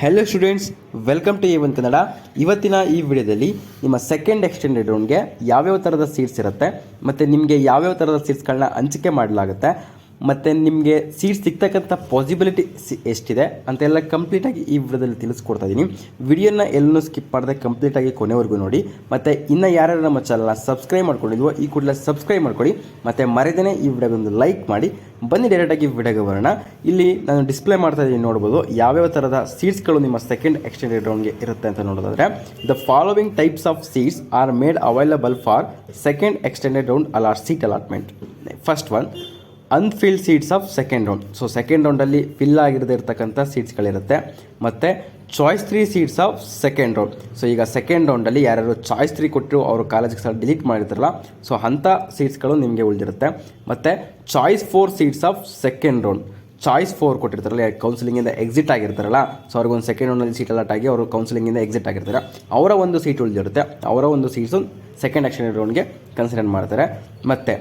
Hello students welcome to Even Kannada ಇವತ್ತಿನ ಈ ವಿಡಿಯೋದಲ್ಲಿ ನಿಮ್ಮ ಸೆಕೆಂಡ್ ಎಕ್ಸ್ಟೆಂಡೆಡ್ ರೌಂಡ್ಗೆ ಯಾವ್ಯಾವ ಥರದ ಸೀಟ್ಸ್ ಇರುತ್ತೆ, ಮತ್ತು ನಿಮಗೆ ಯಾವ್ಯಾವ ಥರದ ಸೀಟ್ಸ್ಗಳನ್ನ ಹಂಚಿಕೆ ಮಾಡಲಾಗುತ್ತೆ ಮತ್ತು ನಿಮಗೆ ಸೀಟ್ ಸಿಗ್ತಕ್ಕಂಥ ಪಾಸಿಬಿಲಿಟಿ ಎಷ್ಟಿದೆ ಅಂತೆಲ್ಲ ಕಂಪ್ಲೀಟಾಗಿ ಈ ವಿಡಿಯೋದಲ್ಲಿ ತಿಳಿಸ್ಕೊಡ್ತಾ ಇದ್ದೀನಿ. ವಿಡಿಯೋನ ಎಲ್ಲೂ ಸ್ಕಿಪ್ ಮಾಡದೆ ಕಂಪ್ಲೀಟಾಗಿ ಕೊನೆವರೆಗೂ ನೋಡಿ. ಮತ್ತು ಇನ್ನು ಯಾರ್ಯಾರು ನಮ್ಮ ಚಾನಲ್ನ ಸಬ್ಸ್ಕ್ರೈಬ್ ಮಾಡ್ಕೊಂಡಿದ್ವೋ ಈ ಕೂಡಲೇ ಸಬ್ಸ್ಕ್ರೈಬ್ ಮಾಡ್ಕೊಳ್ಳಿ. ಮತ್ತು ಮರೆದೇ ಈ ವಿಡಿಯೋಗೊಂದು ಲೈಕ್ ಮಾಡಿ. ಬನ್ನಿ ಡೈರೆಕ್ಟಾಗಿ ವಿಡಿಯೋಗೆ ಬರೋಣ. ಇಲ್ಲಿ ನಾನು ಡಿಸ್ಪ್ಲೇ ಮಾಡ್ತಾ ಇದ್ದೀನಿ ನೋಡ್ಬೋದು. ಯಾವ್ಯಾವ ಥರದ ಸೀಟ್ಸ್ಗಳು ನಿಮ್ಮ ಸೆಕೆಂಡ್ ಎಕ್ಸ್ಟೆಂಡೆಡ್ ರೌಂಡ್ಗೆ ಇರುತ್ತೆ ಅಂತ ನೋಡೋದಾದ್ರೆ the following types of seats are made available for second extended round allot seat allotment first one unfilled seats of second round so second ರೌಂಡಲ್ಲಿ fill ಆಗಿರದೇ ಇರತಕ್ಕಂಥ ಸೀಟ್ಸ್ಗಳಿರುತ್ತೆ ಮತ್ತು choice three seats of second round so ಈಗ second ರೌಂಡಲ್ಲಿ ಯಾರ್ಯಾರು choice three ಕೊಟ್ಟರು ಅವರು ಕಾಲೇಜಿಗೆ ಸಹ ಡಿಲೀಟ್ ಮಾಡಿರ್ತಾರಲ್ಲ ಸೊ ಅಂಥ ಸೀಟ್ಸ್ಗಳು ನಿಮಗೆ ಉಳಿದಿರುತ್ತೆ. ಮತ್ತು choice four seats of second round choice four ಕೊಟ್ಟಿರ್ತಾರಲ್ಲ ಕೌನ್ಸಿಲಿಂಗಿಂದ ಎಕ್ಸಿಟ್ ಆಗಿರ್ತಾರಲ್ಲ ಸೊ ಅವ್ರಿಗೊಂದು ಸೆಕೆಂಡ್ ರೌಂಡಲ್ಲಿ ಸೀಟ್ ಅಲಾಟ್ ಆಗಿ ಅವರು ಕೌನ್ಸಿಲಿಂಗಿಂದ ಎಕ್ಸಿಟ್ ಆಗಿರ್ತಾರೆ. ಅವರ ಒಂದು ಸೀಟ್ ಉಳಿದಿರುತ್ತೆ. ಅವರ ಒಂದು ಸೀಟ್ಸು ಸೆಕೆಂಡ್ ಆಕ್ಷನ್ ರೌಂಡ್ಗೆ ಕನ್ಸಿಡರ್ ಮಾಡ್ತಾರೆ. ಮತ್ತು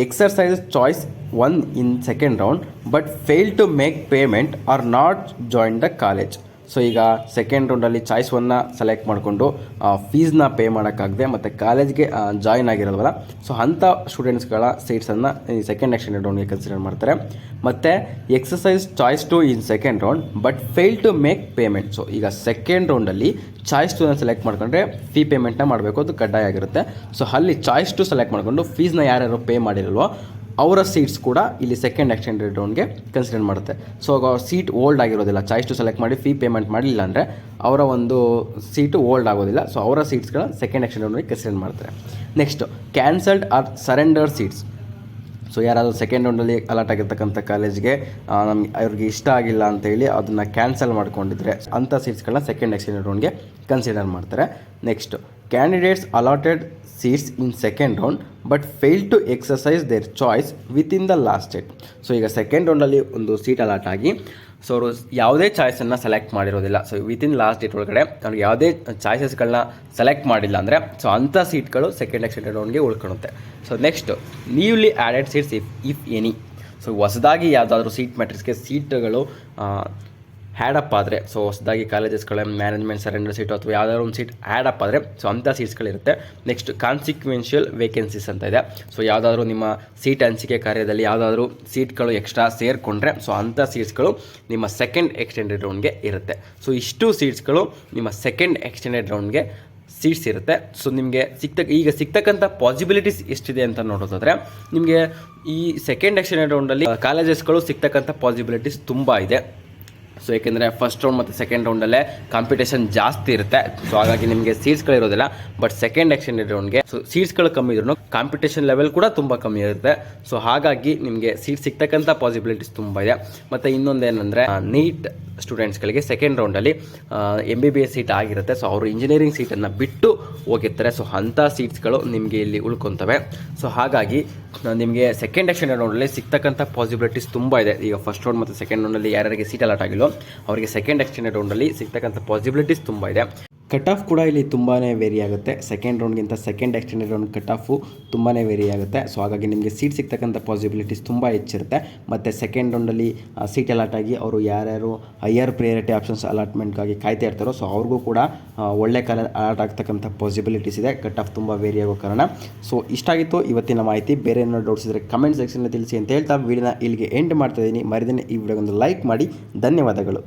exercises choice 1 in second round but failed to make payment or not join the college. So ಈಗ ಸೆಕೆಂಡ್ ರೌಂಡಲ್ಲಿ ಚಾಯ್ಸ್ ಒನ್ನ ಸೆಲೆಕ್ಟ್ ಮಾಡಿಕೊಂಡು ಫೀಸ್ನ ಪೇ ಮಾಡೋಕ್ಕಾಗದೆ ಮತ್ತು ಕಾಲೇಜ್ಗೆ ಜಾಯಿನ್ ಆಗಿರೋಲ್ವಲ್ಲ ಸೊ ಅಂಥ ಸ್ಟೂಡೆಂಟ್ಸ್ಗಳ ಸೀಟ್ಸನ್ನು ಈ ಸೆಕೆಂಡ್ ಎಕ್ಸ್ಟೆಂಡೆಡ್ ರೌಂಡ್ಗೆ ಕನ್ಸಿಡರ್ ಮಾಡ್ತಾರೆ. ಮತ್ತು exercise choice two in second round but fail to make payment so ಈಗ ಸೆಕೆಂಡ್ ರೌಂಡಲ್ಲಿ ಚಾಯ್ಸ್ ಟೂನ ಸೆಲೆಕ್ಟ್ ಮಾಡ್ಕೊಂಡ್ರೆ ಫೀ ಪೇಮೆಂಟ್ನ ಮಾಡಬೇಕು, ಅದು ಕಡ್ಡಾಯ ಆಗಿರುತ್ತೆ. ಸೊ ಅಲ್ಲಿ ಚಾಯ್ಸ್ ಟು ಸೆಲೆಕ್ಟ್ ಮಾಡಿಕೊಂಡು ಫೀಸ್ನ ಯಾರ್ಯಾರು ಪೇ ಮಾಡಿರಲ್ವೋ ಅವರ ಸೀಟ್ಸ್ ಕೂಡ ಇಲ್ಲಿ ಸೆಕೆಂಡ್ ಎಕ್ಸ್ಟೆಂಡೆಡ್ ರೌಂಡ್ಗೆ ಕನ್ಸಿಡರ್ ಮಾಡುತ್ತೆ. ಸೊ ಅವ್ರ ಸೀಟ್ ಓಲ್ಡ್ ಆಗಿರೋದಿಲ್ಲ. ಚಾಯ್ಸ್ ಟು ಸೆಲೆಕ್ಟ್ ಮಾಡಿ ಫೀ ಪೇಮೆಂಟ್ ಮಾಡಲಿಲ್ಲ ಅಂದರೆ ಅವರ ಒಂದು ಸೀಟು ಓಲ್ಡ್ ಆಗೋದಿಲ್ಲ. ಸೊ ಅವರ ಸೀಟ್ಸ್ಗಳ ಸೆಕೆಂಡ್ ಎಕ್ಸ್ಟೆಂಡ್ ರೌಂಡ್ಗೆ ಕನ್ಸಿಡರ್ ಮಾಡ್ತಾರೆ. Next cancelled or surrender seats so ಯಾರಾದರೂ ಸೆಕೆಂಡ್ ರೌಂಡಲ್ಲಿ ಅಲಾಟ್ ಆಗಿರ್ತಕ್ಕಂಥ ಕಾಲೇಜ್ಗೆ ನಮ್ಗೆ ಅವ್ರಿಗೆ ಇಷ್ಟ ಆಗಿಲ್ಲ ಅಂತೇಳಿ ಅದನ್ನು ಕ್ಯಾನ್ಸಲ್ ಮಾಡ್ಕೊಂಡಿದ್ರೆ ಅಂಥ ಸೀಟ್ಸ್ಗಳನ್ನ ಸೆಕೆಂಡ್ ಎಕ್ಸ್ಟೆಂಡ್ ರೌಂಡ್ಗೆ ಕನ್ಸಿಡರ್ ಮಾಡ್ತಾರೆ. Next candidates allotted seats in second round but fail to exercise their choice with in the last date so ಈಗ ಸೆಕೆಂಡ್ ರೌಂಡಲ್ಲಿ ಒಂದು ಸೀಟ್ ಅಲಾಟ್ ಆಗಿ ಸೊ ಅವರು ಯಾವುದೇ ಚಾಯ್ಸನ್ನು ಸೆಲೆಕ್ಟ್ ಮಾಡಿರೋದಿಲ್ಲ. ಸೊ ವಿತಿನ್ ಲಾಸ್ಟ್ ಡೇಟ್ ಒಳಗಡೆ ಅವ್ರಿಗೆ ಯಾವುದೇ ಚಾಯ್ಸಸ್ಗಳನ್ನ ಸೆಲೆಕ್ಟ್ ಮಾಡಿಲ್ಲ ಅಂದರೆ ಸೊ ಅಂಥ ಸೀಟ್ಗಳು ಸೆಕೆಂಡ್ ಎಕ್ಸ್ಟೆಂಡೆಡ್ ರೌಂಡ್ಗೆ ಉಳ್ಕೊಳುತ್ತೆ so next newly added seats if if any so ಹೊಸದಾಗಿ ಯಾವುದಾದ್ರೂ ಸೀಟ್ ಮ್ಯಾಟ್ರಿಕ್ಸ್ಗೆ ಸೀಟ್ಗಳು ಹ್ಯಾಡ್ ಅಪ್ ಆದರೆ ಸೊ ಹೊಸದಾಗಿ ಕಾಲೇಜಸ್ಗಳ ಮ್ಯಾನೇಜ್ಮೆಂಟ್ ಸರೆಂಡರ್ ಸೀಟು ಅಥವಾ ಯಾವ್ದಾದ್ರು ಒಂದು ಸೀಟ್ ಆ್ಯಡ್ ಅಪ್ ಆದರೆ ಸೊ ಅಂಥ ಸೀಟ್ಸ್ಗಳಿರುತ್ತೆ ನೆಕ್ಸ್ಟ್ ಕಾನ್ಸಿಕ್ವೆನ್ಷಿಯಲ್ ವೇಕೆನ್ಸೀಸ್ ಅಂತ ಇದೆ. ಸೊ ಯಾವುದಾದ್ರೂ ನಿಮ್ಮ ಸೀಟ್ ಹಂಚಿಕೆ ಕಾರ್ಯದಲ್ಲಿ ಯಾವುದಾದ್ರೂ ಸೀಟ್ಗಳು ಎಕ್ಸ್ಟ್ರಾ ಸೇರಿಕೊಂಡ್ರೆ ಸೊ ಅಂಥ ಸೀಟ್ಸ್ಗಳು ನಿಮ್ಮ ಸೆಕೆಂಡ್ ಎಕ್ಸ್ಟೆಂಡೆಡ್ ರೌಂಡ್ಗೆ ಇರುತ್ತೆ. ಸೊ ಇಷ್ಟು ಸೀಟ್ಸ್ಗಳು ನಿಮ್ಮ ಸೆಕೆಂಡ್ ಎಕ್ಸ್ಟೆಂಡೆಡ್ ರೌಂಡ್ಗೆ ಸೀಟ್ಸ್ ಇರುತ್ತೆ. ಸೊ ನಿಮಗೆ ಸಿಗ್ತಕ್ಕ ಈಗ ಸಿಗ್ತಕ್ಕಂಥ ಪಾಸಿಬಿಲಿಟೀಸ್ ಎಷ್ಟಿದೆ ಅಂತ ನೋಡೋದಾದರೆ, ನಿಮಗೆ ಈ ಸೆಕೆಂಡ್ ಎಕ್ಸ್ಟೆಂಡೆಡ್ ರೌಂಡಲ್ಲಿ ಕಾಲೇಜಸ್ಗಳು ಸಿಗ್ತಕ್ಕಂಥ ಪಾಸಿಬಿಲಿಟೀಸ್ ತುಂಬ ಇದೆ. ಸೊ ಏಕೆಂದರೆ ಫಸ್ಟ್ ರೌಂಡ್ ಮತ್ತು ಸೆಕೆಂಡ್ ರೌಂಡಲ್ಲೇ ಕಾಂಪಿಟೇಷನ್ ಜಾಸ್ತಿ ಇರುತ್ತೆ. ಸೊ ಹಾಗಾಗಿ ನಿಮಗೆ ಸೀಟ್ಸ್ಗಳಿರೋದಿಲ್ಲ ಬಟ್ ಸೆಕೆಂಡ್ ಎಕ್ಸ್ಟೆಂಡೆಡ್ ರೌಂಡ್ಗೆ ಸೊ ಸೀಟ್ಸ್ಗಳು ಕಮ್ಮಿ ಇದ್ರು ಕಾಂಪಿಟೇಷನ್ ಲೆವೆಲ್ ಕೂಡ ತುಂಬ ಕಮ್ಮಿ ಇರುತ್ತೆ. ಸೊ ಹಾಗಾಗಿ ನಿಮಗೆ ಸೀಟ್ ಸಿಗ್ತಕ್ಕಂಥ ಪಾಸಿಬಿಲಿಟೀಸ್ ತುಂಬ ಇದೆ. ಮತ್ತು ಇನ್ನೊಂದೇನೆಂದರೆ ನೀಟ್ ಸ್ಟೂಡೆಂಟ್ಸ್ಗಳಿಗೆ second ರೌಂಡಲ್ಲಿ M B B S seat ಆಗಿರುತ್ತೆ. ಸೊ ಅವರು ಇಂಜಿನಿಯರಿಂಗ್ ಸೀಟನ್ನು ಬಿಟ್ಟು ಹೋಗಿರ್ತಾರೆ. ಸೊ ಅಂಥ ಸೀಟ್ಸ್ಗಳು ನಿಮಗೆ ಇಲ್ಲಿ ಉಳ್ಕೊತವೆ. ಸೊ ಹಾಗಾಗಿ ನಿಮಗೆ ಸೆಕೆಂಡ್ ಎಕ್ಸ್ಟೆಂಡೆಡ್ ರೌಂಡಲ್ಲಿ ಸಿಗ್ತಕ್ಕಂಥ ಪಾಸಿಬಿಲಿಟೀಸ್ ತುಂಬ ಇದೆ. ಈಗ ಫಸ್ಟ್ ರೌಂಡ್ ಮತ್ತು ಸೆಕೆಂಡ್ ರೌಂಡಲ್ಲಿ ಯಾರ್ಯಾರಿಗೆ ಸೀಟ್ ಅಲಾಟ್ ಆಗಿಲ್ಲೋ, ಅವರಿಗೆ ಸೆಕೆಂಡ್ ಎಕ್ಸ್ಟೆಂಡೆಡ್ ರೌಂಡಲ್ಲಿ ಸಿಗ್ತಕ್ಕಂಥ ಪಾಸಿಬಿಲಿಟೀಸ್ ತುಂಬ ಇದೆ. ಕಟ್ ಆಫ್ ಕೂಡ ಇಲ್ಲಿ ತುಂಬಾ ವೇರಿ ಆಗುತ್ತೆ. Second ರೌಂಡ್ಗಿಂತ second extended round cut off ತುಂಬಾ ವೇರಿ ಆಗುತ್ತೆ. ಸೊ ಹಾಗಾಗಿ ನಿಮಗೆ ಸೀಟ್ ಸಿಗ್ತಕ್ಕಂಥ ಪಾಸಿಬಿಲಿಟೀಸ್ ತುಂಬ ಹೆಚ್ಚಿರುತ್ತೆ. ಮತ್ತು ಸೆಕೆಂಡ್ ರೌಂಡಲ್ಲಿ ಸೀಟ್ ಅಲಾಟ್ ಆಗಿ ಅವರು ಯಾರ್ಯಾರು ಹೈಯರ್ ಪ್ರಿಯಾರಿಟಿ ಆಪ್ಷನ್ಸ್ ಅಲಾಟ್ಮೆಂಟ್ಗಾಗಿ ಕಾಯ್ತಾ ಇರ್ತಾರೋ ಸೊ ಅವ್ರಿಗೂ ಕೂಡ ಒಳ್ಳೆ ಕಾಲ ಅಲಾಟ್ ಆಗ್ತಕ್ಕಂಥ ಪಾಸಿಬಿಲಿಟೀಸ್ ಇದೆ. ಕಟ್ ಆಫ್ ತುಂಬ ವೇರಿ ಆಗೋ ಕಾರಣ. ಸೊ ಇಷ್ಟಾಗಿತ್ತು ಇವತ್ತಿನ ಮಾಹಿತಿ. ಬೇರೆ ಏನೋ ಡೌಟ್ಸ್ ಇದ್ದರೆ ಕಮೆಂಟ್ ಸೆಕ್ಷನಲ್ಲಿ ತಿಳಿಸಿ ಅಂತ ಹೇಳ್ತಾ ವೀಡಿಯೋನ ಇಲ್ಲಿಗೆ ಎಂಡ್ ಮಾಡ್ತಾ ಇದ್ದೀನಿ. ಮರಿದಿನ ಈ ವಿಡಿಯೋಗೊಂದು ಲೈಕ್ ಮಾಡಿ. ಧನ್ಯವಾದಗಳು.